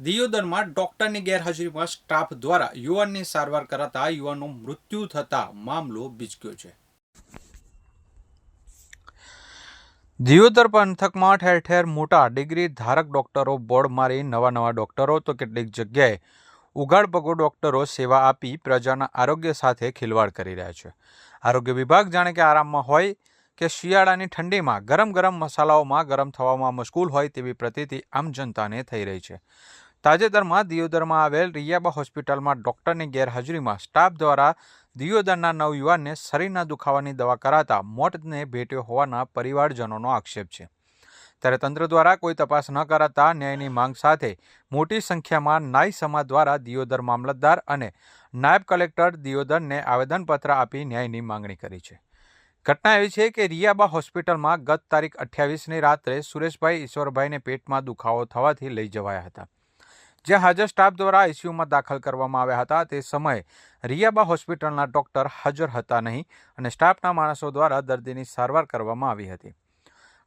દિયોદરમાં ડોક્ટરની ગેરહાજરીમાં સ્ટાફ દ્વારા યુવાનની સારવાર કરાતા યુવાનનું મૃત્યુ થતા મામલો બીચક્યો છે. દિયોદર પંથકમાં ઠેર ઠેર મોટા ડિગ્રી ધારક ડોક્ટરો બોર્ડ મારી નવા નવા ડોક્ટરો તો કેટલીક જગ્યાએ ઉગાડ પગો ડોક્ટરો સેવા આપી પ્રજાના આરોગ્ય સાથે ખિલવાડ કરી રહ્યા છે. આરોગ્ય વિભાગ જાણે કે આરામમાં હોય કે શિયાળાની ઠંડીમાં ગરમ ગરમ મસાલાઓમાં ગરમ થવામાં મશગુલ હોય તેવી પ્રતીતિ આમ જનતાને થઈ રહી છે. તાજેતરમાં દિયોદરમાં આવેલ રિયાબા હોસ્પિટલમાં ડોક્ટરની ગેરહાજરીમાં સ્ટાફ દ્વારા દિયોદરના નવયુવાનને શરીરના દુખાવાની દવા કરાતા મોતને ભેટ્યો હોવાના પરિવારજનોનો આક્ષેપ છે. ત્યારે તંત્ર દ્વારા કોઈ તપાસ ન કરાતા ન્યાયની માંગ સાથે મોટી સંખ્યામાં નાઈ સમાજ દ્વારા દિયોદર મામલતદાર અને નાયબ કલેક્ટર દિયોદરને આવેદનપત્ર આપી ન્યાયની માંગણી કરી છે. ઘટના એવી છે કે રિયાબા હોસ્પિટલમાં ગત તારીખ અઠ્યાવીસની રાત્રે સુરેશભાઈ ઈશ્વરભાઈને પેટમાં દુખાવો થવાથી લઈ જવાયા હતા. જ્યાં હાજર સ્ટાફ દ્વારા આઈસીયુમાં દાખલ કરવામાં આવ્યા હતા. તે સમયે રિયાબા હોસ્પિટલના ડોક્ટર હાજર હતા નહીં અને સ્ટાફના માણસો દ્વારા દર્દીની સારવાર કરવામાં આવી હતી.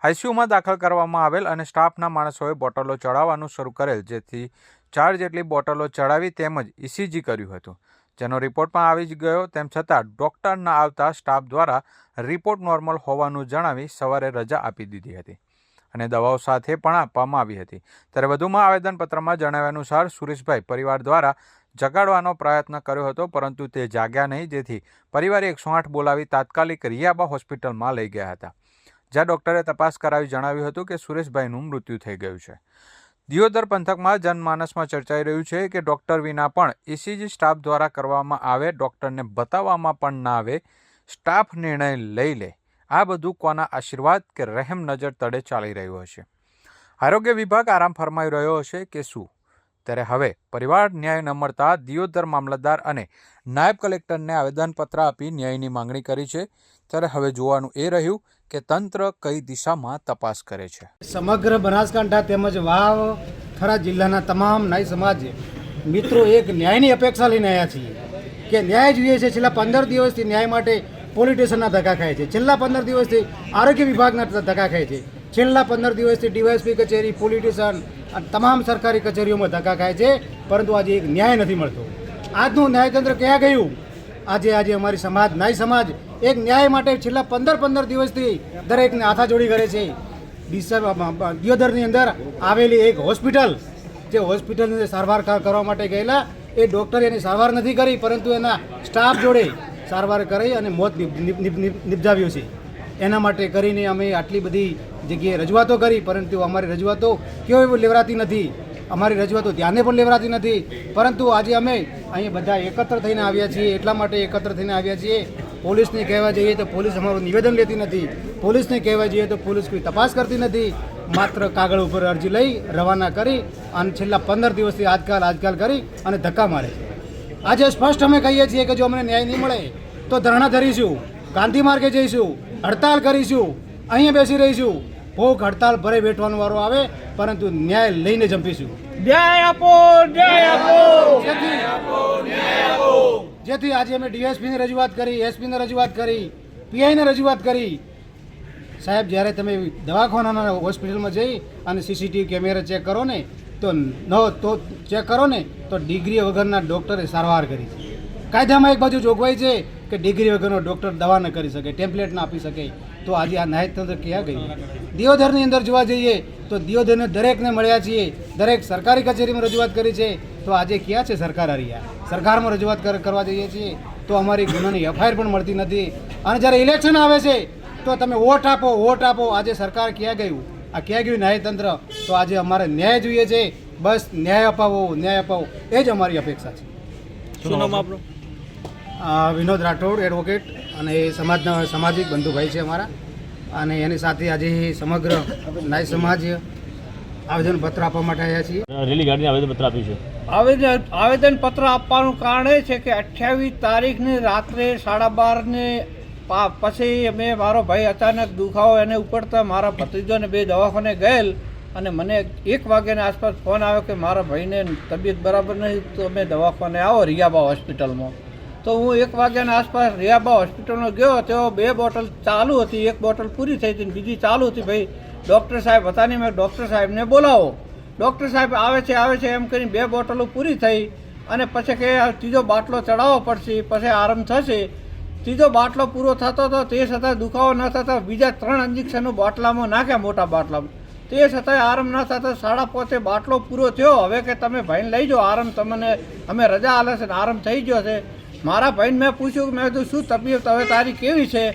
આઈસીયુમાં દાખલ કરવામાં આવેલ અને સ્ટાફના માણસોએ બોટલો ચડાવવાનું શરૂ કરેલ, જેથી ચાર જેટલી બોટલો ચડાવી તેમજ ઇસીજી કર્યું હતું. જેનો રિપોર્ટ પણ આવી જ ગયો, તેમ છતાં ડૉક્ટર ન આવતા સ્ટાફ દ્વારા રિપોર્ટ નોર્મલ હોવાનું જણાવી સવારે રજા આપી દીધી હતી. અને દવાઓ સાથે પણ આપવામાં આવી હતી. ત્યારે વધુમાં આવેદનપત્રમાં જણાવ્યા અનુસાર, સુરેશભાઈ પરિવાર દ્વારા જગાડવાનો પ્રયત્ન કર્યો હતો, પરંતુ તે જાગ્યા નહીં. જેથી પરિવારે એકસો આઠ બોલાવી તાત્કાલિક રિયાબા હોસ્પિટલમાં લઈ ગયા હતા. જ્યાં ડૉક્ટરે તપાસ કરાવી જણાવ્યું હતું કે સુરેશભાઈનું મૃત્યુ થઈ ગયું છે. દિયોદર પંથકમાં જનમાનસમાં ચર્ચાઈ રહ્યું છે કે ડૉક્ટર વિના પણ ઇસીજી સ્ટાફ દ્વારા કરવામાં આવે, ડૉક્ટરને બતાવવામાં પણ ના આવે, સ્ટાફ નિર્ણય લઈ લે. આ બધું કોના આશીર્વાદ કે રહેમ નજર તળે ચાલી રહ્યું હશે? આરોગ્ય વિભાગ આરામ ફરમાઈ રહ્યો હશે કે શું? ત્યારે હવે પરિવાર ન્યાય ન દિયોદર મામલતદાર અને નાયબ કલેક્ટરને આવેદનપત્ર આપી ન્યાયની માંગણી કરી છે. ત્યારે હવે જોવાનું એ રહ્યું કે તંત્ર કઈ દિશામાં તપાસ કરે છે. સમગ્ર બનાસકાંઠા તેમજ વાવ ખરા જિલ્લાના તમામ નાય સમાજ મિત્રો એક ન્યાયની અપેક્ષા લઈને આવ્યા છીએ કે ન્યાય જોઈએ છે. છેલ્લા પંદર દિવસથી ન્યાય માટે પોલીસ ધક્કા ખાય છે. છેલ્લા પંદર દિવસથી આરોગ્ય વિભાગના ધક્કા ખાય છે. છેલ્લા પંદર દિવસથી ડીવાયએસપી કચેરી, પોલીસ સ્ટેશન તમામ સરકારી કચેરીઓમાં ધક્કા ખાય છે. પરંતુ આજે એક ન્યાય નથી મળતો. આજનું ન્યાયતંત્ર ક્યાં ગયું? આજે આજે અમારી સમાજ ન્યાય સમાજ એક ન્યાય માટે છેલ્લા પંદર પંદર દિવસથી દરેકને હાથાજોડી કરે છે. દિયોદરની અંદર આવેલી એક હોસ્પિટલ, જે હોસ્પિટલની સારવાર કરવા માટે ગયેલા. એ ડૉક્ટરે એની સારવાર નથી કરી, પરંતુ એના સ્ટાફ જોડે સારવાર કરી અને મોત નિપ- નિપ- નિપ- નિપ- નિપજાવ્યું છે. એના માટે કરીને અમે આટલી બધી જગ્યાએ રજૂઆતો કરી, પરંતુ અમારી રજૂઆતો કેવો લેવરાતી નથી. અમારી રજૂઆતો ધ્યાને પણ લેવરાતી નથી. પરંતુ આજે અમે અહીંયા બધા એકત્ર થઈને આવ્યા છીએ, એટલા માટે એકત્ર થઈને આવ્યા છીએ. પોલીસને કહેવા જઈએ તો પોલીસ અમારું નિવેદન લેતી નથી. પોલીસને કહેવા જઈએ તો પોલીસ કોઈ તપાસ કરતી નથી. માત્ર કાગળ ઉપર અરજી લઈ રવાના કરી અને છેલ્લા પંદર દિવસથી આજકાલ આજકાલ કરી અને ધક્કા મારે છે. આજે સ્પષ્ટ અમે કહીએ છીએ કે જો અમને ન્યાય નહીં મળે તો ધરણા ધરીશું ગાંધી માર્ગે જઈશું હડતાલ કરીશું અહીંયા બેસી રહીશું. ભૂખ હડતાલ ભરે બેઠવાનો વારો આવે પરંતુ ન્યાય લઈને જંપીશું. ન્યાય આપો ન્યાય આપો. જેથી જેથી આજે અમે ડીએસપીની રજૂઆત કરી એસપીને રજૂઆત કરી પીઆઈને રજૂઆત કરી. સાહેબ જ્યારે તમે દવાખાનાના હોસ્પિટલમાં જઈ અને સીસીટીવી કેમેરા ચેક કરો ને તો ન તો ચેક કરો ને, તો ડિગ્રી વગરના ડૉક્ટરે સારવાર કરી છે. કાયદામાં એક બાજુ જોગવાઈ છે કે ડિગ્રી વગરનો ડૉક્ટર દવા ન કરી શકે ટેમ્પલેટ ના આપી શકે, તો આજે આ ન્યાયતંત્ર ક્યાં ગયું? દિયોધરની અંદર જોવા જઈએ, તો દિયોધરને દરેકને મળ્યા છીએ, દરેક સરકારી કચેરીમાં રજૂઆત કરી છે, તો આજે ક્યાં છે સરકાર હરિયા? સરકારમાં રજૂઆત કર- કરવા જઈએ છીએ, તો અમારી ગુનાની એફઆઈઆર પણ મળતી નથી. અને જ્યારે ઇલેક્શન આવે છે, તો તમે વોટ આપો વોટ આપો, આજે સરકાર ક્યાં ગયું? આ ક્યાં ગયું ન્યાયતંત્ર? તો આજે અમારે ન્યાય જોઈએ છે. બસ ન્યાય અપાવો ન્યાય અપાવો. એ જ અમારી અપેક્ષા છે. શું નામ આપણું વિનોદ રાઠોડ એડવોકેટ અને એ સમાજના સામાજિક બંધુભાઈ છે અમારા. અને એની સાથે આજે સમગ્ર ન્યાય સમાજ આવેદનપત્ર આપવા માટે આવ્યા છીએ. રેલી ગાડીને આવેદનપત્ર આપ્યું છે. આવેદન આવેદનપત્ર આપવાનું કારણ એ છે કે અઠ્યાવીસ તારીખની રાત્રે સાડા બારને પછી મેં મારો ભાઈ અચાનક દુખાવો એને ઉપડતા મારા ભત્રીજોને બે દવાખાને ગયેલ અને મને એક વાગ્યાની આસપાસ ફોન આવ્યો કે મારા ભાઈને તબિયત બરાબર નથી, તો અમે દવાખાને આવો રિયાબા હોસ્પિટલમાં. તો હું એક વાગ્યાના આસપાસ રિયાબા હોસ્પિટલમાં ગયો, તેઓ બે બોટલ ચાલુ હતી, એક બોટલ પૂરી થઈ હતી બીજી ચાલુ હતી. ભાઈ, ડૉક્ટર સાહેબ હતા નહીં, મેં ડૉક્ટર સાહેબને બોલાવો. ડૉક્ટર સાહેબ આવે છે આવે છે, એમ કરીને બે બોટલો પૂરી થઈ અને પછી કે ત્રીજો બાટલો ચડાવવો પડશે, પછી આરામ થશે. ત્રીજો બાટલો પૂરો થતો હતો તે છતાં દુખાવો ન થતા બીજા ત્રણ ઇન્જેક્શનો બાટલામાં નાખ્યા મોટા બાટલામાં. તે છતાંય આરામ ન થતા સાડા પોતે બાટલો પૂરો થયો. હવે કે તમે ભાઈને લઈ જાઓ, આરામ તમને, અમે રજા આલે છે ને આરામ થઈ ગયો છે. મારા ભાઈને મેં પૂછ્યું, મેં કીધું, શું તકલીફ હવે તારી કેવી છે?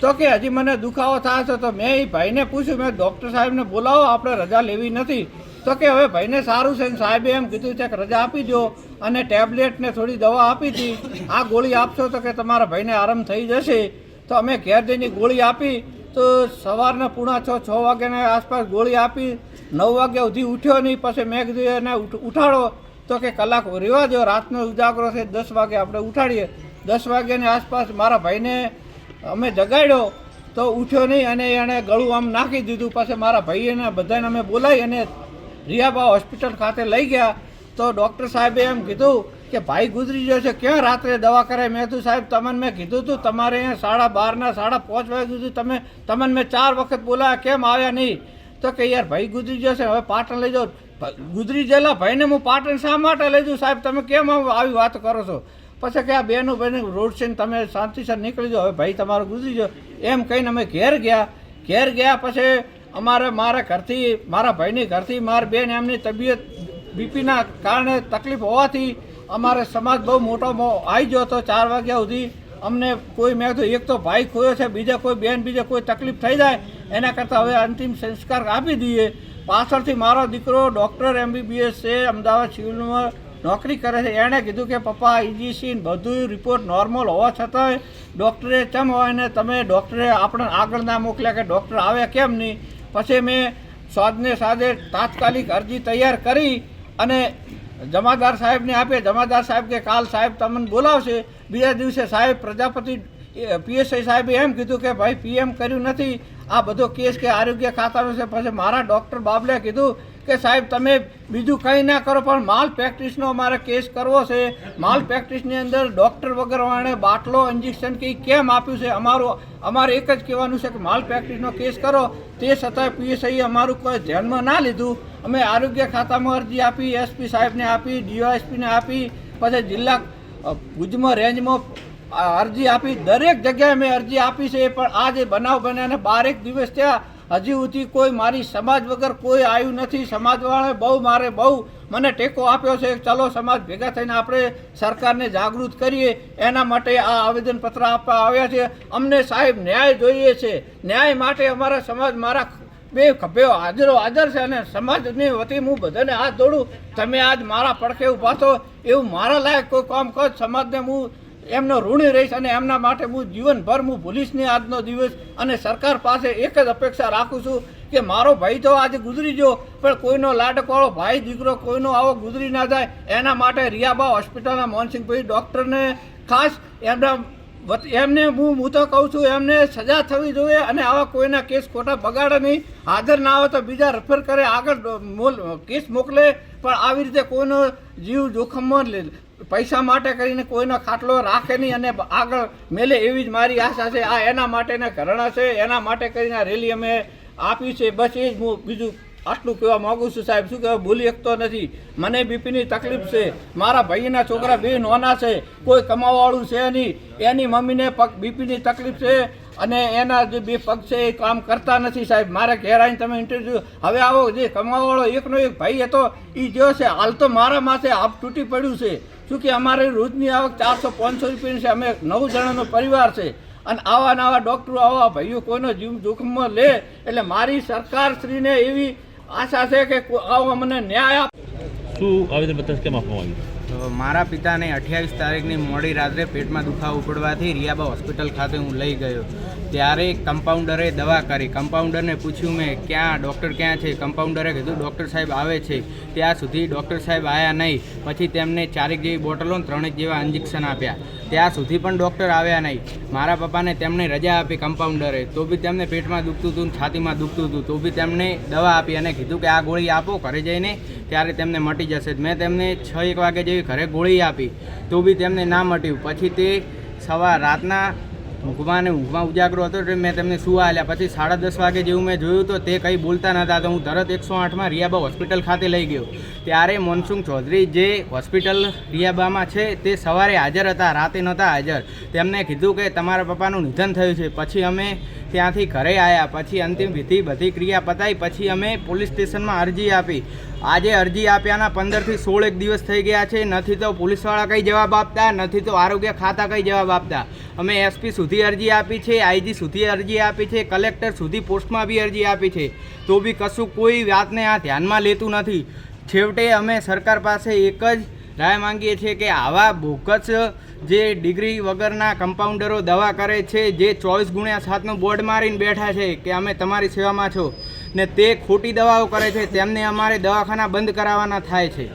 તો કે, હજી મને દુખાવો થાય છે. તો મેં એ ભાઈને પૂછ્યું, મેં ડૉક્ટર સાહેબને બોલાવો, આપણે રજા લેવી નથી. તો કે હવે ભાઈને સારું છે સાહેબે એમ કીધું છે કે રજા આપી દો અને ટેબ્લેટને થોડી દવા આપી હતી આ ગોળી આપશો તો કે તમારા ભાઈને આરામ થઈ જશે. તો અમે ઘેર જઈને ગોળી આપી તો સવારના પૂણા છ છ વાગ્યાના આસપાસ ગોળી આપી. નવ વાગ્યા સુધી ઉઠ્યો નહીં. પછી મેં કીધું એને ઉઠાડો. તો કે કલાક રહેવા દો રાતનો ઉજાગરો છે. દસ વાગે આપણે ઉઠાડીએ. દસ વાગ્યાની આસપાસ મારા ભાઈને અમે જગાડ્યો. તો ઉઠ્યો નહીં અને એણે ગળું આમ નાખી દીધું. પછી મારા ભાઈને બધાને અમે બોલાવી અને રિયાબા હોસ્પિટલ ખાતે લઈ ગયા, તો ડૉક્ટર સાહેબે એમ કીધું કે, ભાઈ ગુજરી ગયો છે, ક્યાં રાત્રે દવા કરાય મેં કીધું, સાહેબ, તમને મેં કીધું હતું તમારે અહીંયા સાડા બારના, સાડા પાંચ વાગે સુધી તમે, તમને મેં ચાર વખત બોલાયા, કેમ આવ્યા નહીં? તો કે, યાર, ભાઈ ગુજરી ગયો છે, હવે પાટણ લઈ જાઓ. ગુજરી ગયેલા ભાઈને હું પાટણ શા માટે લઈ જાઉં, સાહેબ? તમે કેમ આવી વાત કરો છો? પછી કે, આ બેનું બેન રોડ છે તમે શાંતિસર નીકળી જાઓ, હવે ભાઈ તમારો ગુજરી જાઓ એમ કહીને અમે ઘેર ગયા. ઘેર ગયા, પછી અમારે મારા ઘરથી, મારા ભાઈની ઘરથી, મારા બેન એમની તબિયત બીપીના કારણે તકલીફ હોવાથી અમારે સમાજ બહુ મોટો આવી ગયો હતો ચાર વાગ્યા સુધી. અમને કોઈ મેં તો એક તો ભાઈ ખોયો છે, બીજા કોઈ બેન, બીજા કોઈ તકલીફ થઈ જાય, એના કરતાં હવે અંતિમ સંસ્કાર આપી દઈએ. પાછળથી મારો દીકરો ડૉક્ટર, એમબીબીએસ છે, અમદાવાદ સિવિલમાં નોકરી કરે છે. એણે કીધું કે, પપ્પા, ઇજીસી બધું રિપોર્ટ નોર્મલ હોવા છતાંય ડૉક્ટરે ચમ હોય ને તમે ડૉક્ટરે આપણે આગળ ના મોકલ્યા કે, ડૉક્ટર આવે કેમ નહીં? પછી મેં સ્વાદને સાદે તાત્કાલિક અરજી તૈયાર કરી અને જમાદાર સાહેબને આપે. જમાદાર સાહેબ કે કાલ સાહેબ તમને બોલાવશે. બીજા દિવસે સાહેબ પ્રજાપતિ પીએસઆઈ સાહેબે એમ કીધું કે ભાઈ પીએમ કર્યું નથી. આ બધો કેસ કે આરોગ્ય ખાતાનો છે. પછી મારા ડૉક્ટર બાબલે કીધું કે સાહેબ, તમે બીજું કંઈ ના કરો, પણ માલ પ્રેક્ટિસનો અમારે કેસ કરવો છે. માલ પ્રેક્ટિસની અંદર ડૉક્ટર વગર વાણે બાટલો ઇન્જેક્શન કે કેમ આપ્યું છે? અમારું, અમારે એક જ કહેવાનું છે કે માલ પ્રેક્ટિસનો કેસ કરો. તે છતાંય પીએસઆઈએ અમારું કોઈ ધ્યાનમાં ના લીધું. અમે આરોગ્ય ખાતામાં અરજી આપી એસપી સાહેબને આપી ડીવાયએસપીને આપી, પછી જિલ્લા ભુજમાં રેન્જમાં અરજી આપી. દરેક જગ્યાએ મેં અરજી આપી છે, પણ આ જે બનાવ બન્યા અને બારેક દિવસ થયા હજી સુધી કોઈ મારી સમાજ વગર કોઈ આવ્યું નથી. સમાજવાળાએ બહુ મારે બહુ મને ટેકો આપ્યો છે ચલો સમાજ ભેગા થઈને આપણે સરકારને જાગૃત કરીએ. એના માટે આ આવેદનપત્ર આપવા આવ્યા છે. અમને સાહેબ ન્યાય જોઈએ છે. ન્યાય માટે અમારા સમાજ મારા બે ખભે હાજરો હાજર છે અને સમાજની વતી હું બધાને હાથ જોડું. તમે આજ મારા પડખે ઊભા છો. એવું મારા લાયક કોઈ કામ કરો. સમાજને હું એમનો ઋણી રહીશ અને એમના માટે હું જીવનભર હું ભૂલીશ આજનો દિવસ અને સરકાર પાસે એક જ અપેક્ષા રાખું છું કે મારો ભાઈ તો આજે ગુજરી ગયો, પણ કોઈનો લાડકવાળો ભાઈ દીકરો કોઈનો આવો ગુજરી ના જાય. એના માટે રિયાબા હોસ્પિટલના મોહનસિંહભાઈ ડૉક્ટરને ખાસ એમના એમને હું હું તો કહું છું, એમને સજા થવી જોઈએ અને આવા કોઈના કેસ ખોટા બગાડે નહીં. હાજર ના આવે તો બીજા રેફર કરે, આગળ કેસ મોકલે, પણ આવી રીતે કોઈનો જીવ જોખમમાં પૈસા માટે કરીને કોઈનો ખાટલો રાખે નહીં અને આગળ મેલે એવી જ મારી આશા છે, આ એના માટેના ઘરણા છે, એના માટે કરીને રેલી અમે આપી છે. બસ એ જ હું બીજું આટલું કહેવા માગું છું સાહેબ. શું કહેવાય બોલી શકતો નથી. મને બીપીની તકલીફ છે. મારા ભાઈના છોકરા બે નોના છે. કોઈ કમાવાવાળું છે નહીં. એની મમ્મીને પગ બીપીની તકલીફ છે અને એના જે બે પગ છે એ કામ કરતા નથી સાહેબ. મારે ઘેર આવીને તમે ઇન્ટરવ્યૂ હવે આવો. જે કમાવાવાળો એકનો એક ભાઈ હતો એ જો છે. હાલ તો મારા માથે આપ તૂટી પડ્યું છે. શું કે અમારે રોજની આવક ચારસો, પાંચસો રૂપિયાની છે, અમે નવ જણાનો પરિવાર છે. અને આવા નવા ડૉક્ટરો આવા ભાઈઓ કોઈનો જીવ જોખમમાં લે. એટલે મારી સરકારશ્રીને એવી આશા છે કે આવો મને ન્યાય આપ. શું આવેદનપત્ર કેમ આપવામાં આવ્યું? મારા પિતાને અઠ્યાવીસ તારીખની મોડી રાત્રે પેટમાં દુખાવો ઉપડવાથી રિયાબા હોસ્પિટલ ખાતે હું લઈ ગયો. ત્યારે કમ્પાઉન્ડરે દવા કરી. કમ્પાઉન્ડરને પૂછ્યું મેં, ક્યાં ડૉક્ટર ક્યાં છે? કમ્પાઉન્ડરે કીધું ડૉક્ટર સાહેબ આવે છે. ત્યાં સુધી ડૉક્ટર સાહેબ આવ્યા નહીં. પછી તેમને ચારેક જેવી બોટલો ત્રણેક જેવા ઇન્જેક્શન આપ્યા. ત્યાં સુધી પણ ડૉક્ટર આવ્યા નહીં. મારા પપ્પાને તેમણે રજા આપી કમ્પાઉન્ડરે તો બી તેમને પેટમાં દુખતું હતું છાતીમાં દુખતું હતું. તો બી તેમને દવા આપી અને કીધું કે, આ ગોળી આપો, ઘરે જઈને ત્યારે તેમને મટી જશે. મેં તેમને છ એક વાગે જેવી ઘરે ગોળી આપી, તો બી તેમને ના મટ્યું. પછી તે સવાર રાતના ઊંઘમાં ને ઊંઘમાં ઉજાગરો હતો એટલે મેં તેમને સુવા આલ્યા. પછી સાડા દસ વાગે જેવું મેં જોયું તો તે કંઈ બોલતા નહોતા. તો હું તરત એકસો આઠમાં રિયાબા હોસ્પિટલ ખાતે લઈ ગયો. ત્યારે મોનસુંગ ચૌધરી જે હોસ્પિટલ રિયાબામાં છે તે સવારે હાજર હતા, રાતે નહોતા હાજર. તેમને કીધું કે તમારા પપ્પાનું નિધન થયું છે. પછી અમે ત્યાંથી ઘરે આવ્યા પછી અંતિમ વિધિ બધી ક્રિયા પતાવી પછી અમે પોલીસ સ્ટેશનમાં અરજી આપી. આજે અરજી આપ્યાના પંદરથી સોળ એક દિવસ થઈ ગયા છે, નથી તો પોલીસવાળા કંઈ જવાબ આપતા, નથી તો આરોગ્ય ખાતા કંઈ જવાબ આપતા. અમે એસપી સુધી અરજી આપી છે આઈજી સુધી અરજી આપી છે, કલેક્ટર સુધી પોસ્ટમાં બી અરજી આપી છે. તો બી કશું કોઈ વાતને આ ધ્યાનમાં લેતું નથી. છેવટે અમે સરકાર પાસે એક જ રાય માંગીએ છીએ કે આવા બોગસ જે ડિગ્રી વગરના કમ્પાઉન્ડરો દવા કરે છે, જે ચોવીસ ગુણ્યા સાતનું બોર્ડ મારીને બેઠા છે કે અમે તમારી સેવામાં છો ને તે ખોટી દવાઓ કરે છે, તેમને અમારે દવાખાના બંધ કરાવવાના થાય છે.